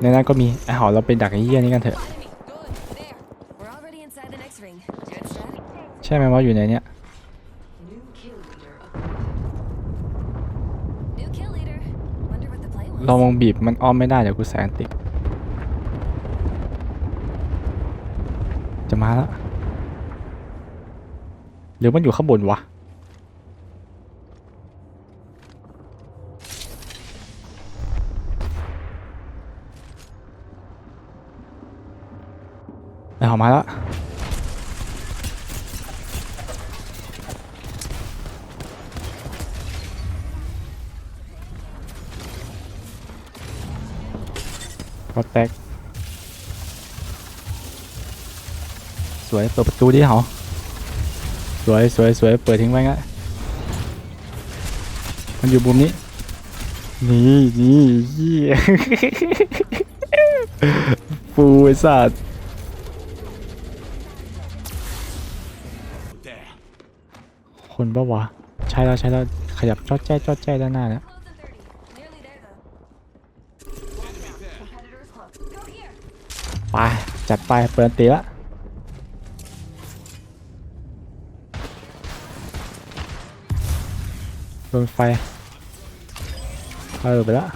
ในนั้นก็มีไอหอเราไปดักไอ้เหี้ยนี่กันเถอะ ใช่ไหมว่าอยู่ในเนี้ยเรามองบีบมันอ้อมไม่ได้เดี๋ยวกูแสงติดจะมาแล้วหรือมันอยู่ข้างบนวะ ไอหอมมาแล้วก็แตกสวยเปิดประตูดิเหรอสวยสวยสวยเปิดทิ้งไว้งั้นมันอยู่มุมนี้ นี่นี่เหี้ยฟูไอ้สัตว์ คนปะวะ ใช่แล้วใช่แล้วขยับจอดแจ้จอดแจ้ด้านหน้าแล้วไปจัดไปเปิดตีละโดนไฟ เออไปละ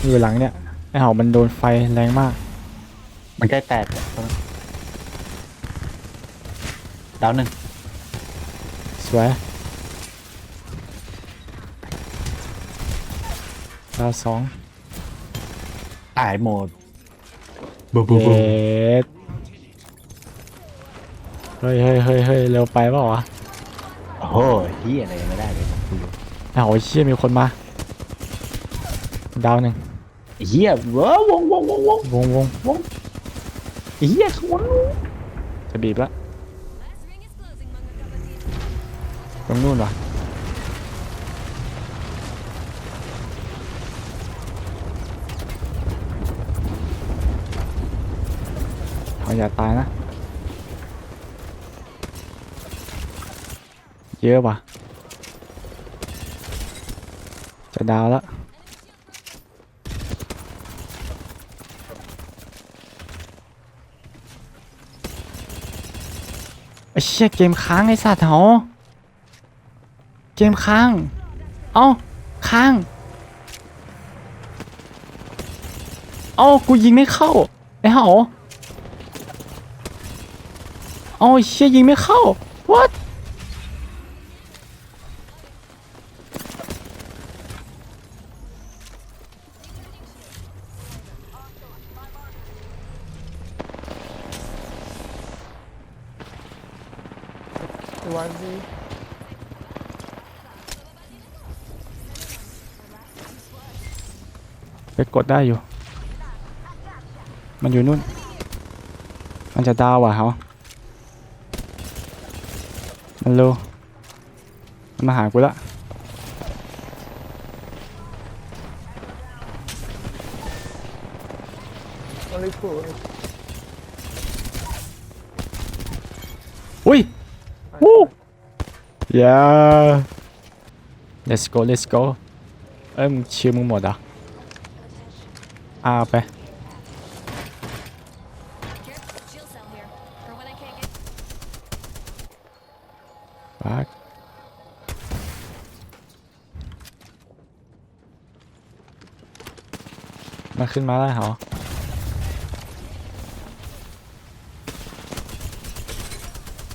อยู่หลังเนี่ย ไอเหามันโดนไฟแรงมาก มันใกล้แตกแล้ว ดาวหนึ่งสวยดาวสองตายหมดเย็ดเฮ้ยเฮ้ยเฮ้ยเฮ้ยเร็วไปเปล่าวะโอ้โหเฮียอะไรยังไม่ได้เลยกูไอเหาเชี่ยมีคนมา ดาวหนึ่งเฮียเว้าวงวงวงวงวงวงวงเฮียขวนจะบีบละ รงนู่นวะเอาอย่าตายนะ เยอะว่ะ จะดาวแล้วไอ้เชี่ยเกมค้างไอ้สัตว์เหรอ มค้าง เอ้าค้าง เอ้ากูยิงไม่เข้าไอ้เหรอเอาเชี่ยยิงไม่เข้า what วันสิ ไปกดได้อยู่ มันอยู่นู่น มันจะดาวอะเหรอมันเร็วมันมาหากูละวันนี้กูอุ้ยวู้ yeah let's go let's go เอ้ยมึงชิวมึงหมดเหรอะ อาไป บักมาขึ้นมาได้เหรอ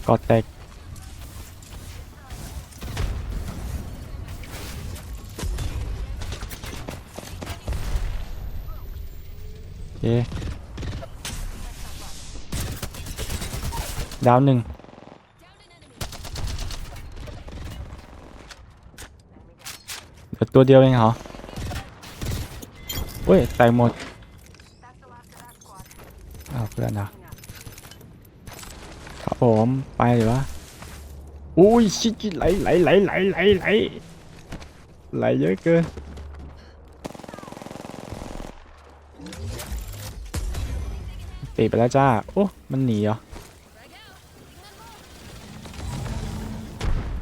กอดแตก ดาวหนึ่งตัวเดียวเองเหรอเว้ยแตกหมดเอาเพื่อนนะครับผมไปเลยวะอุ้ยชิจิไหลไหลไหลไหลไหลไหลไหลเยอะเกิน ตีไปแล้วจ้า โอ้ มันหนีเหรอ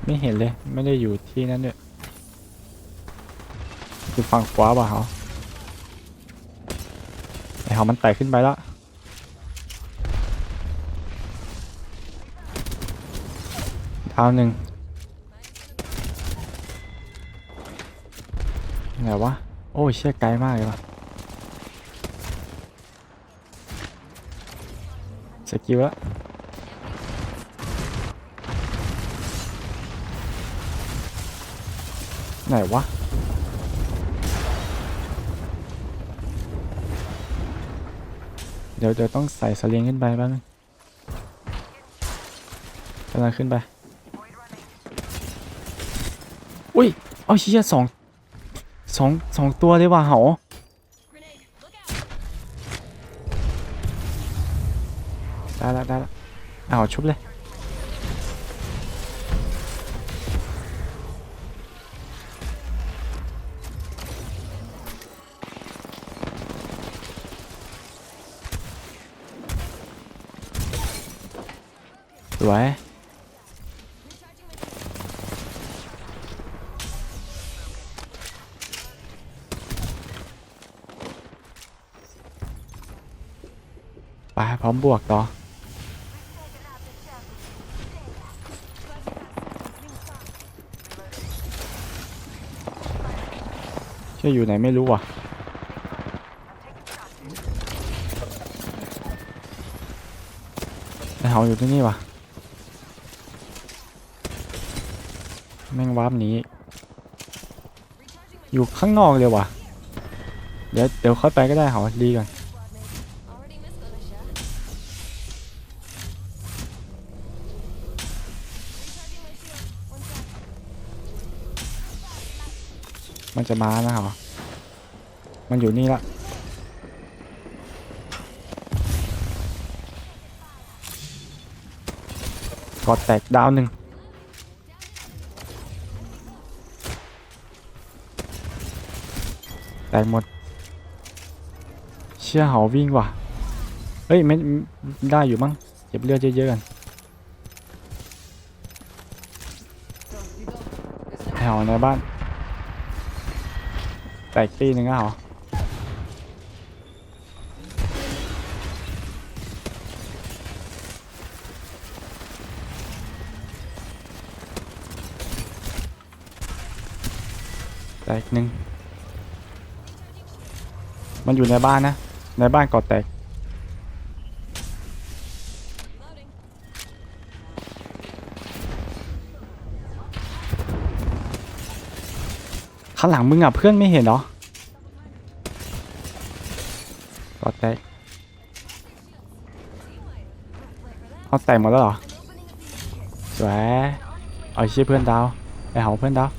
ไม่เห็นเลย ไม่ได้อยู่ที่นั่นด้วยอยู่ฝั่งขวาป่ะเขาหามันไต่ขึ้นไปแล้วดาหนึ่งไหนวะ โอ้ยเชี่ยไกลมากเลยว่ะ กิลแล้วไหนวะเดี๋ยวเดี๋ยวต้องใส่สลิงขึ้นไปแป๊บนึงกำลังขึ้นไป อุ้ย เอาเชี่ยสองสองสองตัวเลยว่ะเหา Grenade, เอาชุบเลย สวยไปพร้อมบวกต่อ จะออยู่ไหนไม่รู้ว่ะไอเหาอยู่ที่นี่ว่ะ แม่งวาร์ปหนีอยู่ข้างนอกเลยว่ะ เดี๋ยวเดี๋ยวค่อยไปก็ได้เหาดีก่อน มันจะมานะเหรอ มันอยู่นี่ละกอดแตกดาวหนึ่งแตกหมด เชี่ยเหาวิ่งว่ะ เฮ้ยไม่ได้อยู่มั้งเก็บเลือดเยอะๆกันไอ้เหาในบ้าน แตกตีหนึ่งอะเหรอแตกหนึ่ง มันอยู่ในบ้านนะ ในบ้านก่อแตก ข้างหลังมึงอะเพื่อนไม่เห็นเหรอก่อแตกเอาแตกหมดแล้วเหรอสวยเอาเชี่ยเพื่อนดาวไอเหาเพื่อนดาว